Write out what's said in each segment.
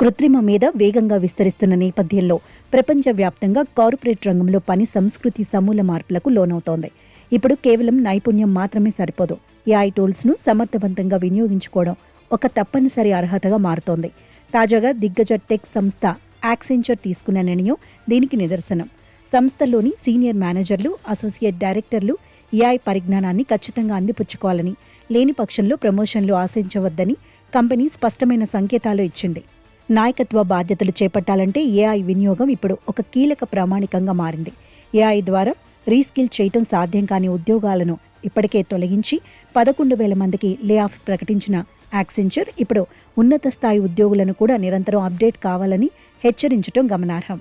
కృత్రిమ మీద వేగంగా విస్తరిస్తున్న నేపథ్యంలో ప్రపంచవ్యాప్తంగా కార్పొరేట్ రంగంలో పని సంస్కృతి సమూల మార్పులకు లోనవుతోంది. ఇప్పుడు కేవలం నైపుణ్యం మాత్రమే సరిపోదు. ఏఐ టూల్స్ను సమర్థవంతంగా వినియోగించుకోవడం ఒక తప్పనిసరి అర్హతగా మారుతోంది. తాజాగా దిగ్గజ టెక్ సంస్థ యాక్సెంచర్ తీసుకున్న నిర్ణయం దీనికి నిదర్శనం. సంస్థలోని సీనియర్ మేనేజర్లు అసోసియేట్ డైరెక్టర్లు ఏఐ పరిజ్ఞానాన్ని ఖచ్చితంగా అందిపుచ్చుకోవాలని లేని పక్షంలో ప్రమోషన్లు ఆశించవద్దని కంపెనీ స్పష్టమైన సంకేతాలు ఇచ్చింది. నాయకత్వ బాధ్యతలు చేపట్టాలంటే ఏఐ వినియోగం ఇప్పుడు ఒక కీలక ప్రామాణికంగా మారింది. ఏఐ ద్వారా రీస్కిల్ చేయటం సాధ్యం కాని ఉద్యోగాలను ఇప్పటికే తొలగించి పదకొండు వేల మందికి లే ఆఫ్ ప్రకటించిన యాక్సెంచర్ ఇప్పుడు ఉన్నత స్థాయి ఉద్యోగులను కూడా నిరంతరం అప్డేట్ కావాలని హెచ్చరించటం గమనార్హం.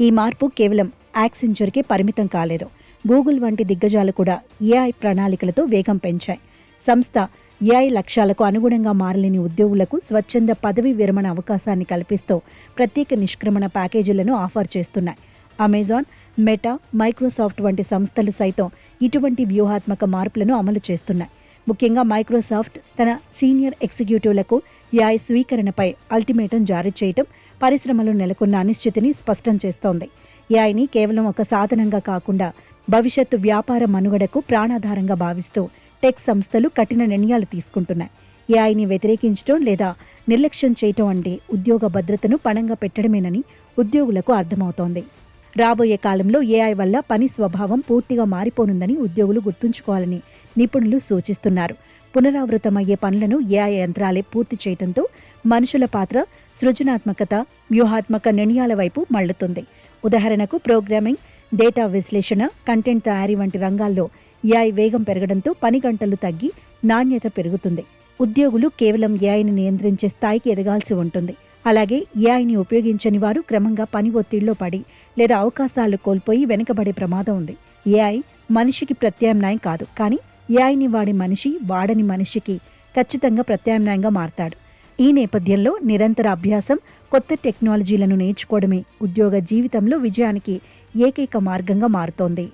ఈ మార్పు కేవలం యాక్సెంచర్కే పరిమితం కాలేదు. గూగుల్ వంటి దిగ్గజాలు కూడా ఏఐ ప్రణాళికలతో వేగం పెంచాయి. సంస్థ ఏఐ లక్ష్యాలకు అనుగుణంగా మారలేని ఉద్యోగులకు స్వచ్ఛంద పదవి విరమణ అవకాశాన్ని కల్పిస్తూ ప్రత్యేక నిష్క్రమణ ప్యాకేజీలను ఆఫర్ చేస్తున్నాయి. అమెజాన్ మెటా మైక్రోసాఫ్ట్ వంటి సంస్థలు సైతం ఇటువంటి వ్యూహాత్మక మార్పులను అమలు చేస్తున్నాయి. ముఖ్యంగా మైక్రోసాఫ్ట్ తన సీనియర్ ఎగ్జిక్యూటివ్లకు ఏఐ స్వీకరణపై అల్టిమేటం జారీ చేయటం పరిశ్రమలు నెలకొన్న అనిశ్చితిని స్పష్టం చేస్తోంది. ఏఐని కేవలం ఒక సాధనంగా కాకుండా భవిష్యత్తు వ్యాపార మనుగడకు ప్రాణాధారంగా భావిస్తూ టెక్ సంస్థలు కఠిన నిర్ణయాలు తీసుకుంటున్నాయి. ఏఐని వ్యతిరేకించడం లేదా నిర్లక్ష్యం చేయటం అంటే ఉద్యోగ భద్రతను పణంగా పెట్టడమేనని ఉద్యోగులకు అర్థమవుతోంది. రాబోయే కాలంలో ఏఐ వల్ల పని స్వభావం పూర్తిగా మారిపోనుందని ఉద్యోగులు గుర్తుంచుకోవాలని నిపుణులు సూచిస్తున్నారు. పునరావృతమయ్యే పనులను ఏఐ యంత్రాలే పూర్తి చేయడంతో మనుషుల పాత్ర సృజనాత్మకత వ్యూహాత్మక నిర్ణయాల వైపు మళ్ళుతుంది ఉదాహరణకు ప్రోగ్రామింగ్ డేటా విశ్లేషణ కంటెంట్ తయారీ వంటి రంగాల్లో ఏఐ వేగం పెరగడంతో పని గంటలు తగ్గి నాణ్యత పెరుగుతుంది. ఉద్యోగులు కేవలం ఏఐని నియంత్రించే స్థాయికి ఎదగాల్సి ఉంటుంది. అలాగే ఏఐని ఉపయోగించని వారు క్రమంగా పని ఒత్తిడిలో పడి లేదా అవకాశాలు కోల్పోయి వెనుకబడే ప్రమాదం ఉంది. ఏఐ మనిషికి ప్రత్యామ్నాయం కాదు కానీ ఏఐని వాడే మనిషి వాడని మనిషికి ఖచ్చితంగా ప్రత్యామ్నాయంగా మారతాడు. ఈ నేపథ్యంలో నిరంతర అభ్యాసం కొత్త టెక్నాలజీలను నేర్చుకోవడమే ఉద్యోగ జీవితంలో విజయానికి ఏకైక మార్గంగా మారుతోంది.